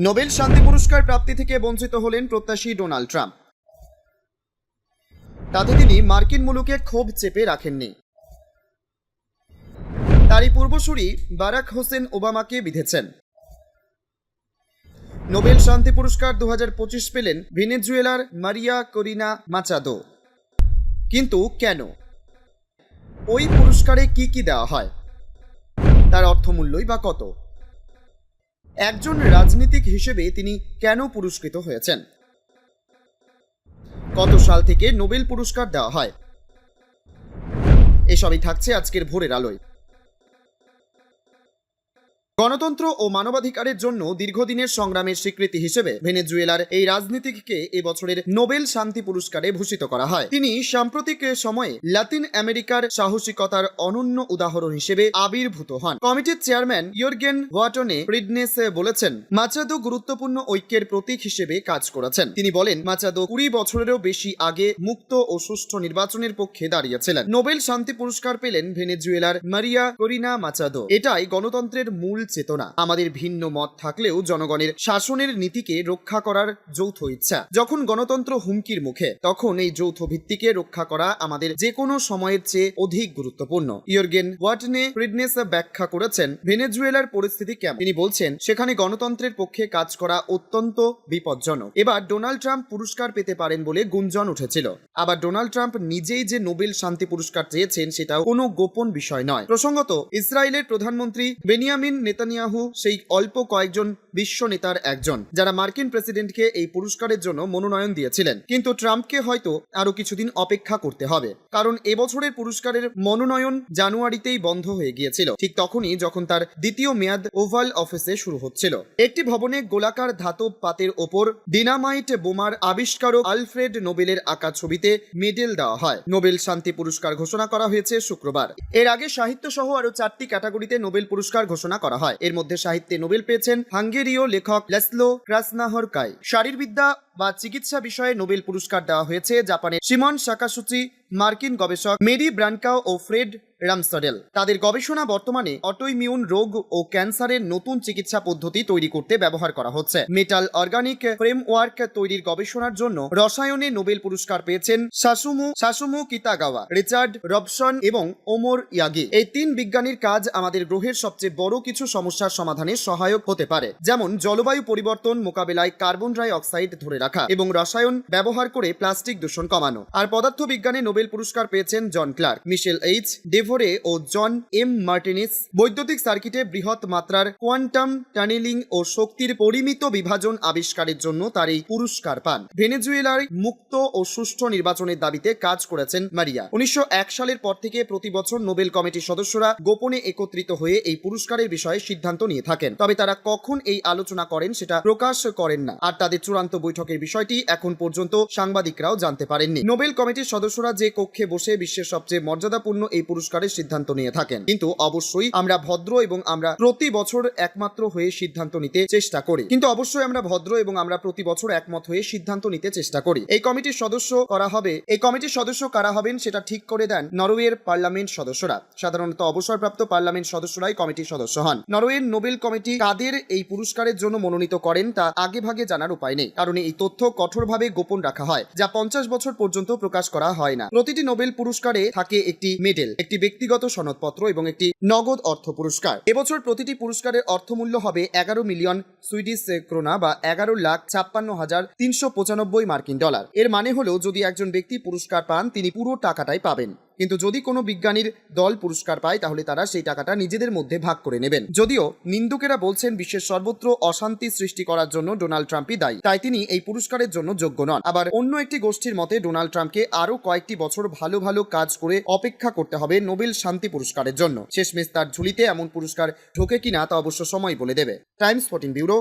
Nobel শান্তি পুরস্কার প্রাপ্তি থেকে বঞ্চিত হলেন প্রত্যাশী ডোনাল্ড ট্রাম্প। তাতে তিনি মার্কিন মুলুকে ক্ষোভ চেপে রাখেননি। তারই পূর্বসূরি বারাক হোসেন ওবামাকে বিধেছেন। নোবেল শান্তি পুরস্কার দু হাজার পঁচিশ পেলেন ভেনেজুয়েলার মারিয়া করিনা মাচাদো। কিন্তু কেন? ওই পুরস্কারে কি কি দেওয়া হয়? তার অর্থমূল্যই বা কত? একজন রাজনীতিক হিসেবে তিনি কেন পুরস্কৃত হয়েছেন? কত সাল থেকে নোবেল পুরস্কার দেওয়া হয়? এসবই থাকছে আজকের ভোরের আলোয়। গণতন্ত্র ও মানবাধিকারের জন্য দীর্ঘদিনের সংগ্রামের স্বীকৃতি হিসেবে ভেনেজুয়েলার এই রাজনীতিককে এবছরের নোবেল শান্তি পুরস্কারে ভূষিত করা হয়। তিনি সাম্প্রতিক সময়ে লাতিন আমেরিকার সাহসিকতার অনন্য উদাহরণ হিসেবে আবির্ভূত হন। কমিটির চেয়ারম্যান ইয়র্গেন ওয়াটনে প্রিডনেস বলেছেন, মাচাদো গুরুত্বপূর্ণ ঐক্যের প্রতীক হিসেবে কাজ করেছেন। তিনি বলেন, মাচাদো কুড়ি বছরেরও বেশি আগে মুক্ত ও সুষ্ঠু নির্বাচনের পক্ষে দাঁড়িয়েছিলেন। নোবেল শান্তি পুরস্কার পেলেন ভেনেজুয়েলার মারিয়া করিনা মাচাদো। এটাই গণতন্ত্রের মূল চেতনা। আমাদের ভিন্ন মত থাকলেও জনগণের শাসনের নীতিকে রক্ষা করার যৌথ ইচ্ছা। যখন গণতন্ত্র হুমকির মুখে, তখন এই যৌথ ভিত্তিকে রক্ষা করা আমাদের যে কোনো সময়ের চেয়ে অধিক গুরুত্বপূর্ণ। ইয়র্গেন ওয়াটনে ফ্রিডনেস ব্যাখ্যা করেছেন, ভেনেজুয়েলার পরিস্থিতি কেমন? তিনি বলছেন, সেখানে গণতন্ত্রের পক্ষে কাজ করা অত্যন্ত বিপজ্জনক। এবার ডোনাল্ড ট্রাম্প পুরস্কার পেতে পারেন বলে গুঞ্জন উঠেছিল। আবার ডোনাল্ড ট্রাম্প নিজেই যে নোবেল শান্তি পুরস্কার চেয়েছেন, সেটাও কোনো গোপন বিষয় নয়। প্রসঙ্গত, ইসরায়েলের প্রধানমন্ত্রী বেনিয়ামিন নেতানিয়াহু সেই অল্প কয়েকজন বিশ্ব নেতার একজন, যারা মার্কিন প্রেসিডেন্টকে এই পুরস্কারের জন্য মনোনয়ন দিয়েছিলেন। কিন্তু ট্রাম্পকে হয়তো আরও কিছুদিন অপেক্ষা করতে হবে, কারণ এবছরের পুরস্কারের মনোনয়ন জানুয়ারিতেই বন্ধ হয়ে গিয়েছিল। ঠিক তখনই যখন তার দ্বিতীয় মেয়াদ ওভাল অফিসে শুরু হচ্ছিল। একটি ভবনে গোলাকার ধাতব পাতের ওপর ডিনামাইট বোমার আবিষ্কারক আলফ্রেড নোবেলের আঁকা ছবিতে মেডেল দেওয়া হয়। নোবেল শান্তি পুরস্কার ঘোষণা করা হয়েছে শুক্রবার। এর আগে সাহিত্য সহ আরও চারটি ক্যাটাগরিতে নোবেল পুরস্কার ঘোষণা করা হয়। এর মধ্যে সাহিত্যে নোবেল পেয়েছেন হাঙ্গেরীয় লেখক লেসলো ক্রাসনাহরকাই শারীরবিদ্যা বা চিকিৎসা বিষয়ে নোবেল পুরস্কার দেওয়া হয়েছে জাপানের সিমন সাকাসুচি মার্কিন গবেষক মেরি ব্রানকাও ও ফ্রেড রামসডেল। তাদের গবেষণা বর্তমানে অটোইমিউন রোগ ও ক্যান্সারের নতুন চিকিৎসা পদ্ধতি তৈরি করতে ব্যবহার করা হচ্ছে। মেটাল অর্গানিক ফ্রেমওয়ার্ক তৈরির গবেষণার জন্য রসায়নে নোবেল পুরস্কার পেয়েছেন শাসুমু শাসুমু কিতাগাওয়া, রিচার্ড রবসন এবং ওমর ইয়াগি। এই তিন বিজ্ঞানীর কাজ আমাদের গ্রহের সবচেয়ে বড় কিছু সমস্যার সমাধানে সহায়ক হতে পারে, যেমন জলবায়ু পরিবর্তন মোকাবেলায় কার্বন ডাই অক্সাইড ধরে রাখা। এবং রসায়ন ব্যবহার করে প্লাস্টিক দূষণ কমানো। আর পদার্থবিজ্ঞানে নোবেল পুরস্কার পেয়েছেন John Clarke. Michel H, Devoret ও জন এম মার্টিনিস বৈদ্যুতিক সার্কিটে বৃহৎ মাত্রার কোয়ান্টাম টানেলিং ও শক্তির পরিমিত বিভাজন আবিষ্কারের জন্য তার এই পুরস্কার পান। ভেনেজুয়েলার মুক্ত ও সুষ্ঠু নির্বাচনের দাবিতে কাজ করেছেন মারিয়া। উনিশশো এক সালের পর থেকে প্রতি বছর নোবেল কমিটির সদস্যরা গোপনে একত্রিত হয়ে এই পুরস্কারের বিষয়ে সিদ্ধান্ত নিয়ে থাকেন। তবে তারা কখন এই আলোচনা করেন সেটা প্রকাশ করেন না। আর তাদের চূড়ান্ত বৈঠকের বিষয়টি এখন পর্যন্ত সাংবাদিকরাও জানতে পারেননি। নোবেল কমিটির সদস্যরা যে কক্ষে বসে বিশ্বের সবচেয়ে মর্যাদাপূর্ণ এই পুরস্কারের সিদ্ধান্ত নিয়ে থাকেন। কিন্তু অবশ্যই আমরা ভদ্র এবং আমরা প্রতি বছর একমাত্র হয়ে সিদ্ধান্ত নিতে চেষ্টা করি। কিন্তু অবশ্যই আমরা ভদ্র এবং আমরা প্রতি বছর একমত হয়ে সিদ্ধান্ত নিতে চেষ্টা করি। এই কমিটির সদস্য করা হবে এই কমিটির সদস্য কারা হবেন সেটা ঠিক করে দেন নরওয়ের পার্লামেন্ট সদস্যরা। সাধারণত অবসরপ্রাপ্ত পার্লামেন্ট সদস্যরাই কমিটির সদস্য হন। নরওয়ের নোবেল কমিটি কাদের এই পুরস্কারের জন্য মনোনীত করেন তা আগে ভাগে জানার উপায় নেই। কারণ এই তথ্য কঠোরভাবে গোপন রাখা হয়, যা পঞ্চাশ বছর পর্যন্ত প্রকাশ করা হয় না। প্রতিটি নোবেল পুরস্কারে থাকে একটি মেডেল, একটি ব্যক্তিগত সনদপত্র এবং একটি নগদ অর্থ পুরস্কার। এবছর প্রতিটি পুরস্কারের অর্থমূল্য হবে এগারো মিলিয়ন সুইডিশ ক্রোনা বা এগারো লাখ ছাপ্পান্ন হাজার তিনশো পঁচানব্বই মার্কিন ডলার। এর মানে হলো, যদি একজন ব্যক্তি পুরস্কার পান, তিনি পুরো টাকাটাই পাবেন। কিন্তু যদি কোনো বিজ্ঞানীর দল পুরস্কার পায়, তাহলে তারা সেই টাকাটা নিজেদের মধ্যে ভাগ করে নেবেন। যদিও নিন্দুকেরা বলছেন বিশ্বের সর্বত্র অশান্তি সৃষ্টি করার জন্য ডোনাল্ড ট্রাম্পই দায়ী। তাই তিনি এই পুরস্কারের জন্য যোগ্য নন। আবার অন্য একটি গোষ্ঠীর মতে, ডোনাল্ড ট্রাম্পকে আরও কয়েকটি বছর ভালো ভালো কাজ করে অপেক্ষা করতে হবে নোবেল শান্তি পুরস্কারের জন্য। শেষমেশ তার ঝুলিতে এমন পুরস্কার ঢোকে কিনা তা অবশ্য সময় বলে দেবে। Times fourteen bureau